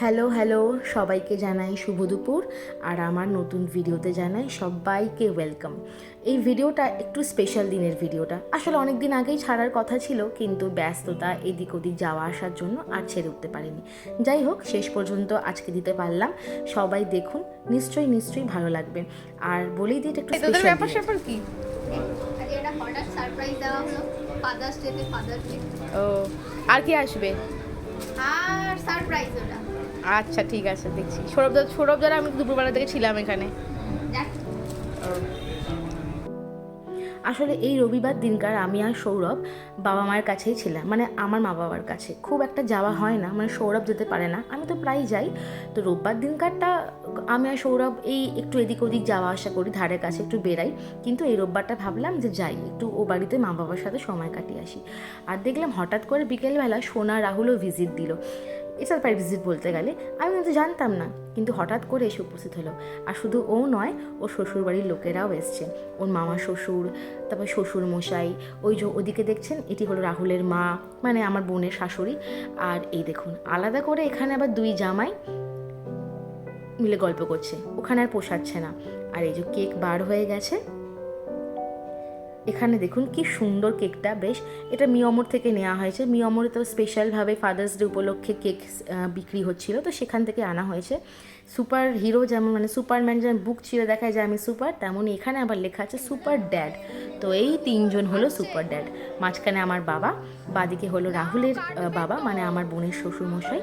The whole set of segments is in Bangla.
হ্যালো হ্যালো সবাইকে জানাই শুভ দুপুর আর আমার নতুন ভিডিওতে জানাই সবাইকে ওয়েলকাম। এই ভিডিওটা একটু স্পেশাল দিনের ভিডিওটা। আসলে অনেক দিন আগেই ছাড়ার কথা ছিল কিন্তু ব্যস্ততা এদিক ওদিক যাওয়া আসার জন্য আর ছেড়ে উঠতে পারিনি। যাই হোক শেষ পর্যন্ত আজকে দিতে পারলাম। সবাই দেখুন নিশ্চয়ই নিশ্চয়ই ভালো লাগবে। আর বলেই দিই একটু তোদের স্পেশাল ব্যাপার স্যাপার কি? আজকে হঠাৎ সারপ্রাইজ দেওয়া হলো ফাদার্স ডেতে ফাদার্স ডে ও আর কি আসবে? আর সারপ্রাইজ ওটা। আচ্ছা ঠিক আছে দেখছি। সৌরভ সৌরভ যারা আমি দুপুরবেলা থেকে ছিলাম এখানে। আসলে এই রবিবার দিনকার আমি আর সৌরভ বাবা মায়ের কাছেই ছিলাম মানে আমার মা বাবার কাছে। খুব একটা যাওয়া হয় না মানে সৌরভ যেতে পারে না, আমি তো প্রায়ই যাই। তো রোববার দিনকারটা আমি আর সৌরভ এই একটু এদিক ওদিক যাওয়া আসা করি, ধারের কাছে একটু বেরাই কিন্তু এই রোববারটা ভাবলাম যে যাই, একটু ও বাড়িতে মা বাবার সাথে সময় কাটিয়ে আসি। আর দেখলাম হঠাৎ করে বিকেলবেলা সোনা রাহুলও ভিজিট দিল। এটা প্রায় ভিজিট বলতে গেলে আমি কিন্তু জানতাম না। কিন্তু হঠাৎ করে এসে উপস্থিত হলো। আর শুধু ও নয়, ওর শ্বশুরবাড়ির লোকেরাও এসছে। ওর মামা শ্বশুর, তারপর শ্বশুর মশাই, ওই যে ওদিকে দেখছেন, এটি হলো রাহুলের মা মানে আমার বোনের শাশুড়ি। আর এই দেখুন, আলাদা করে এখানে আবার দুই জামাই মিলে গল্প করছে। ওখানে আর পোষাচ্ছে না। আর এই যে কেক বার হয়ে গেছে। এখানে দেখুন কি সুন্দর কেকটা, বেশ। এটা মিয়মর থেকে নেওয়া হয়েছে। মিয়মরে তো স্পেশালভাবে ফাদার্স ডে উপলক্ষে কেক বিক্রি হচ্ছিল, তো সেখান থেকে আনা হয়েছে। সুপার হিরো যেমন মানে সুপারম্যান যেমন বুক ছিঁড়ে দেখায় যে আমি সুপার, তেমনই এখানে আবার লেখা আছে সুপার ড্যাড। তো এই তিনজন হলো সুপার ড্যাড। মাঝখানে আমার বাবা, বাদিকে হলো রাহুলের বাবা মানে আমার বোনের শ্বশুর মশাই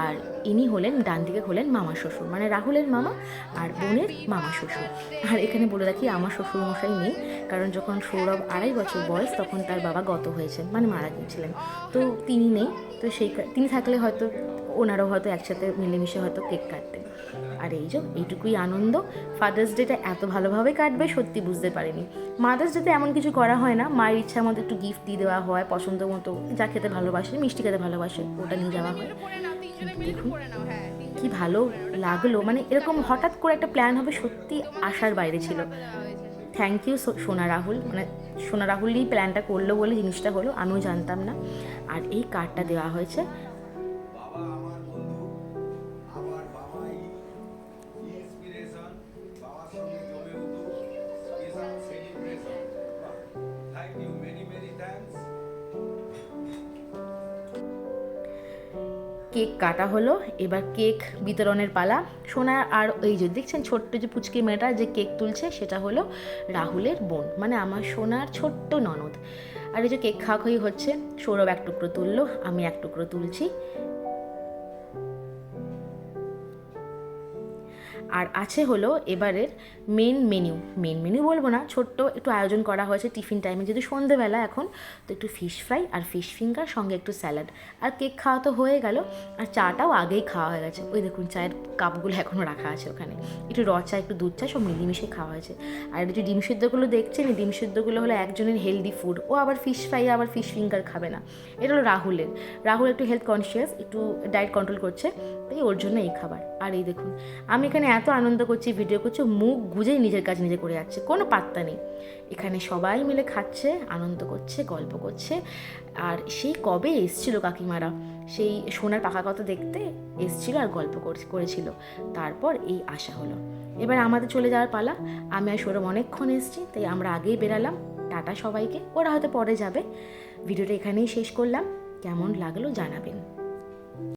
আর ইনি হলেন, ডান দিকে হলেন মামা শ্বশুর মানে রাহুলের মামা আর বোনের মামা শ্বশুর। আর এখানে বলে রাখি, আমার শ্বশুর মশাই নেই, কারণ যখন সৌরভ আড়াই বছর বয়স, তখন তার বাবা গত হয়েছেন মানে মারা গিয়েছিলেন। তো তিনি নেই, তো সেই তিনি থাকলে হয়তো ওনারাও হয়তো একসাথে মিলেমিশে হয়তো কেক কাটতেন। আর এই যে, এইটুকুই আনন্দ। ফাদার্স ডেটা এত ভালোভাবে কাটবে, সত্যি বুঝতে পারিনি। মাদার্স ডেতে এমন কিছু করা হয় না। মায়ের ইচ্ছার মতো একটু গিফট দিয়ে দেওয়া হয়, পছন্দ মতো যা খেতে ভালোবাসে, মিষ্টি খেতে ভালোবাসে, ওটা নিয়ে যাওয়া হয়। দেখুন, কি ভালো লাগল। মানে এরকম হঠাৎ করে একটা প্ল্যান হবে, সত্যি আশার বাইরে ছিল। থ্যাংক ইউ সোনা রাহুল। মানে সোনা রাহুলই প্ল্যানটা করল বলে জিনিসটা হলো, আমিও জানতাম না। আর এই কার্ডটা দেওয়া হয়েছে। কেক কাটা হলো, এবার কেক বিতরণের পালা। সোনা আর ওই যে দেখছেন ছোট্ট যে পুচকি মেয়েটা যে কেক তুলছে, সেটা হলো রাহুলের বোন মানে আমার সোনার ছোট্ট ননদ। আর এই যে কেক খাওয়া হচ্ছে, সৌরভ এক টুকরো তুললো, আমি এক টুকরো তুলছি। আর আছে হলো এবারের মেন মেনু মেন মেনু বলব না, ছোট্ট একটু আয়োজন করা হয়েছে টিফিন টাইমে যেহেতু সন্ধেবেলা এখন, তো একটু ফিশ ফ্রাই আর ফিশ ফিঙ্গার সঙ্গে একটু স্যালাড আর কেক খাওয়া তো হয়ে গেল, আর চাটাও আগেই খাওয়া হয়ে গেছে। ওই দেখুন, চায়ের কাপগুলো এখনও রাখা আছে ওখানে। একটু র চা, একটু দুধ চা, সব মিলিমিশে খাওয়া হয়েছে। আর একটু ডিম সিদ্ধগুলো দেখছেন ডিম সিদ্ধগুলো হলো একজনের হেলদি ফুড ও আবার ফিশ ফ্রাই আবার ফিশ ফিঙ্গার খাবে না। এটা হলো রাহুলের। রাহুল একটু হেলথ কনসিয়াস একটু ডায়েট কন্ট্রোল করছে, তাই ওর জন্য এই খাবার। আর এই দেখুন, আমি এখানে এত আনন্দ করছি, ভিডিও করছি, মুখ গুজেই নিজের কাজ নিজে করে যাচ্ছে, কোনো পাত্তা নেই। এখানে সবাই মিলে খাচ্ছে, আনন্দ করছে, গল্প করছে। আর সেই কবে এসছিল কাকিমারা? সেই সোনার পাকা কথা দেখতে এসছিল আর গল্প কর- করেছিল। তারপর এই আশা হলো। এবার আমাদের চলে যাওয়ার পালা। আমি আর সৌরভ অনেকক্ষণ এসেছি, তাই আমরা আগেই বেরালাম। টাটা সবাইকে। ওরা হয়তো পরে যাবে। ভিডিওটা এখানেই শেষ করলাম। কেমন লাগল জানাবেন।